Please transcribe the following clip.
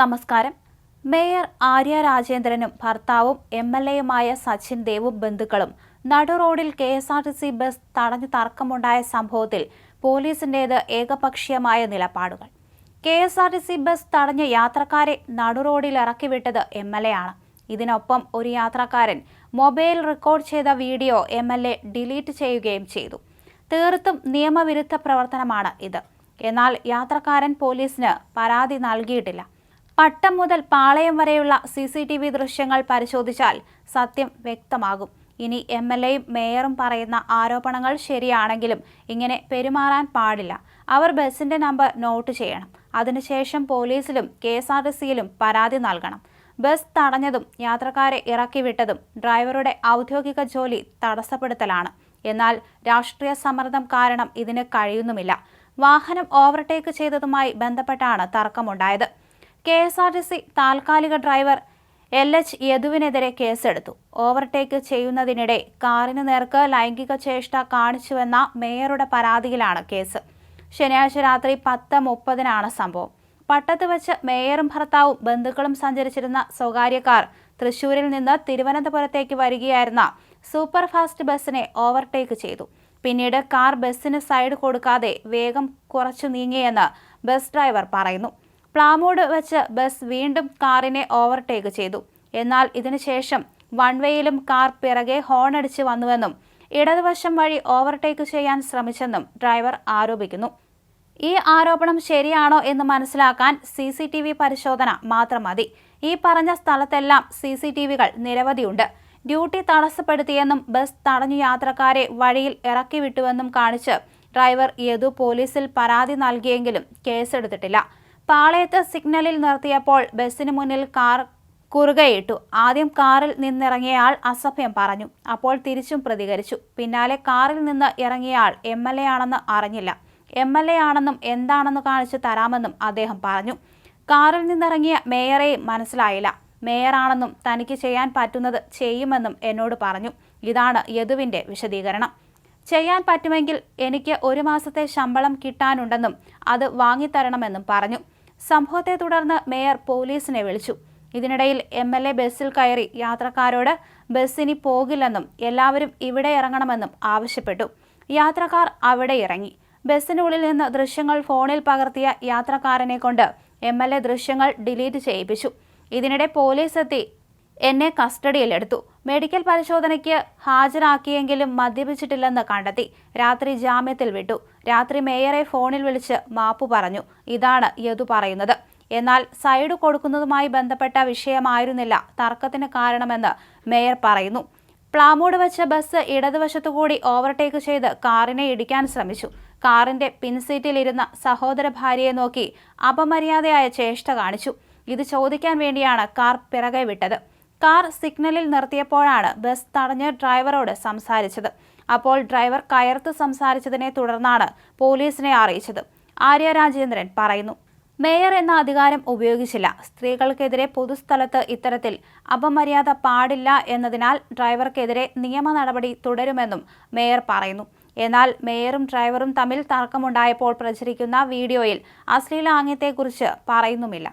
നമസ്കാരം. മേയർ ആര്യ രാജേന്ദ്രനും ഭർത്താവും എം എൽ എയുമായ സച്ചിൻ ദേവും ബന്ധുക്കളും നടു റോഡിൽ K S R T C bus തടഞ്ഞു തർക്കമുണ്ടായ സംഭവത്തിൽ പോലീസിന്റേത് ഏകപക്ഷീയമായ നിലപാടുകൾ. K S R T C bus തടഞ്ഞ യാത്രക്കാരെ നടു റോഡിൽ ഇറക്കിവിട്ടത് എം എൽ എ ആണ്. ഇതിനൊപ്പം ഒരു യാത്രക്കാരൻ മൊബൈൽ റെക്കോർഡ് ചെയ്ത video M L A delete ചെയ്യുകയും ചെയ്തു. തീർത്തും നിയമവിരുദ്ധ പ്രവർത്തനമാണ് ഇത്. എന്നാൽ യാത്രക്കാരൻ പോലീസിന് പരാതി നൽകിയിട്ടില്ല. പട്ടം മുതൽ പാളയം വരെയുള്ള സി സി ടി വി ദൃശ്യങ്ങൾ പരിശോധിച്ചാൽ സത്യം വ്യക്തമാകും. ഇനി എം എൽ എയും മേയറും പറയുന്ന ആരോപണങ്ങൾ ശരിയാണെങ്കിലും ഇങ്ങനെ പെരുമാറാൻ പാടില്ല. അവർ ബസിന്റെ നമ്പർ നോട്ട് ചെയ്യണം. അതിനുശേഷം പോലീസിലും കെ എസ് ആർ ടി സിയിലും പരാതി നൽകണം. ബസ് തടഞ്ഞതും യാത്രക്കാരെ ഇറക്കി വിട്ടതും ഡ്രൈവറുടെ ഔദ്യോഗിക ജോലി തടസ്സപ്പെടുത്തലാണ്. എന്നാൽ രാഷ്ട്രീയ സമ്മർദ്ദം കാരണം ഇതിന് കഴിയുന്നുമില്ല. വാഹനം ഓവർടേക്ക് ചെയ്തതുമായി ബന്ധപ്പെട്ടാണ് തർക്കമുണ്ടായത്. K S R T C താൽക്കാലിക ഡ്രൈവർ എൽ എച്ച് യദുവിനെതിരെ കേസെടുത്തു. ഓവർടേക്ക് ചെയ്യുന്നതിനിടെ കാറിന് നേർക്ക് ലൈംഗിക ചേഷ്ട കാണിച്ചുവെന്ന മേയറുടെ പരാതിയിലാണ് കേസ്. ശനിയാഴ്ച രാത്രി പത്ത് മുപ്പതിനാണ് സംഭവം. പട്ടത്ത് വെച്ച് മേയറും ഭർത്താവും ബന്ധുക്കളും സഞ്ചരിച്ചിരുന്ന സ്വകാര്യ കാർ തൃശൂരിൽ നിന്ന് തിരുവനന്തപുരത്തേക്ക് വരികയായിരുന്ന സൂപ്പർ ഫാസ്റ്റ് ബസ്സിനെ ഓവർടേക്ക് ചെയ്തു. പിന്നീട് കാർ ബസ്സിന് സൈഡ് കൊടുക്കാതെ വേഗം കുറച്ചു നീങ്ങിയെന്ന് ബസ് ഡ്രൈവർ പറയുന്നു. പ്ലാമോട് വെച്ച് ബസ് വീണ്ടും കാറിനെ ഓവർടേക്ക് ചെയ്തു. എന്നാൽ ഇതിനുശേഷം വൺ വേയിലും കാർ പിറകെ ഹോണടിച്ച് വന്നുവെന്നും ഇടതുവശം വഴി ഓവർടേക്ക് ചെയ്യാൻ ശ്രമിച്ചെന്നും ഡ്രൈവർ ആരോപിക്കുന്നു. ഈ ആരോപണം ശരിയാണോ എന്ന് മനസ്സിലാക്കാൻ സി സി ടി വി പരിശോധന മാത്രം മതി. ഈ പറഞ്ഞ സ്ഥലത്തെല്ലാം സി സി ടി വികൾ നിരവധിയുണ്ട്. ഡ്യൂട്ടി തടസ്സപ്പെടുത്തിയെന്നും ബസ് തടഞ്ഞു യാത്രക്കാരെ വഴിയിൽ ഇറക്കി വിട്ടുവെന്നും കാണിച്ച് ഡ്രൈവർ യദു പോലീസിൽ പരാതി നൽകിയെങ്കിലും കേസെടുത്തിട്ടില്ല. പാളയത്ത് സിഗ്നലിൽ നിർത്തിയപ്പോൾ ബസ്സിന് മുന്നിൽ കാർ കുറുകയിട്ടു. ആദ്യം കാറിൽ നിന്നിറങ്ങിയയാൾ അസഭ്യം പറഞ്ഞു. അപ്പോൾ തിരിച്ചും പ്രതികരിച്ചു. പിന്നാലെ കാറിൽ നിന്ന് ഇറങ്ങിയയാൾ എം എൽ എ ആണെന്ന് അറിഞ്ഞില്ല. എം എൽ എ ആണെന്നും എന്താണെന്ന് കാണിച്ചു തരാമെന്നും അദ്ദേഹം പറഞ്ഞു. കാറിൽ നിന്നിറങ്ങിയ മേയറെയും മനസ്സിലായില്ല. മേയറാണെന്നും തനിക്ക് ചെയ്യാൻ പറ്റുന്നത് ചെയ്യുമെന്നും എന്നോട് പറഞ്ഞു. ഇതാണ് യദുവിന്റെ വിശദീകരണം. ചെയ്യാൻ പറ്റുമെങ്കിൽ എനിക്ക് ഒരു മാസത്തെ ശമ്പളം കിട്ടാനുണ്ടെന്നും അത് വാങ്ങിത്തരണമെന്നും പറഞ്ഞു. സംഭവത്തെ തുടർന്ന് മേയർ പോലീസിനെ വിളിച്ചു. ഇതിനിടയിൽ എം എൽ എ ബസ്സിൽ കയറി യാത്രക്കാരോട് ബസ്സിനി പോകില്ലെന്നും എല്ലാവരും ഇവിടെ ഇറങ്ങണമെന്നും ആവശ്യപ്പെട്ടു. യാത്രക്കാർ അവിടെ ഇറങ്ങി. ബസ്സിനുള്ളിൽ നിന്ന് ദൃശ്യങ്ങൾ ഫോണിൽ പകർത്തിയ യാത്രക്കാരനെ കൊണ്ട് എം എൽ എ ദൃശ്യങ്ങൾ ഡിലീറ്റ് ചെയ്യിപ്പിച്ചു. ഇതിനിടെ പോലീസ് എത്തി എന്നെ കസ്റ്റഡിയിലെടുത്തു. മെഡിക്കൽ പരിശോധനയ്ക്ക് ഹാജരാക്കിയെങ്കിലും മദ്യപിച്ചിട്ടില്ലെന്ന് കണ്ടെത്തി. രാത്രി ജാമ്യത്തിൽ വിട്ടു. രാത്രി മേയറെ ഫോണിൽ വിളിച്ച് മാപ്പു പറഞ്ഞു. ഇതാണ് യതു പറയുന്നത്. എന്നാൽ സൈഡ് കൊടുക്കുന്നതുമായി ബന്ധപ്പെട്ട വിഷയമായിരുന്നില്ല. തർക്കത്തിന് കാരണമെന്ന് മേയർ പറയുന്നു. പ്ലാമോട് വെച്ച ബസ് ഇടതുവശത്തുകൂടി ഓവർടേക്ക് ചെയ്ത് കാറിനെ ഇടിക്കാൻ ശ്രമിച്ചു. കാറിന്റെ പിൻസീറ്റിലിരുന്ന സഹോദര ഭാര്യയെ നോക്കി അപമര്യാദയായ ചേഷ്ട കാണിച്ചു. ഇത് ചോദിക്കാൻ വേണ്ടിയാണ് കാർ പിറകെ വിട്ടത്. കാർ സിഗ്നലിൽ നിർത്തിയപ്പോഴാണ് ബസ് തടഞ്ഞ് ഡ്രൈവറോട് സംസാരിച്ചത്. അപ്പോൾ ഡ്രൈവർ കയർത്ത് സംസാരിച്ചതിനെ തുടർന്നാണ് പോലീസിനെ അറിയിച്ചത്. ആര്യ രാജേന്ദ്രൻ പറയുന്നു മേയർ എന്ന അധികാരം ഉപയോഗിച്ചില്ല. സ്ത്രീകൾക്കെതിരെ പൊതുസ്ഥലത്ത് ഇത്തരത്തിൽ അപമര്യാദ പാടില്ല എന്നതിനാൽ ഡ്രൈവർക്കെതിരെ നിയമ നടപടി തുടരുമെന്നും മേയർ പറയുന്നു. എന്നാൽ മേയറും ഡ്രൈവറും തമ്മിൽ തർക്കമുണ്ടായപ്പോൾ പ്രചരിക്കുന്ന വീഡിയോയിൽ അശ്ലീലാംഗ്യത്തെക്കുറിച്ച് പറയുന്നുമില്ല.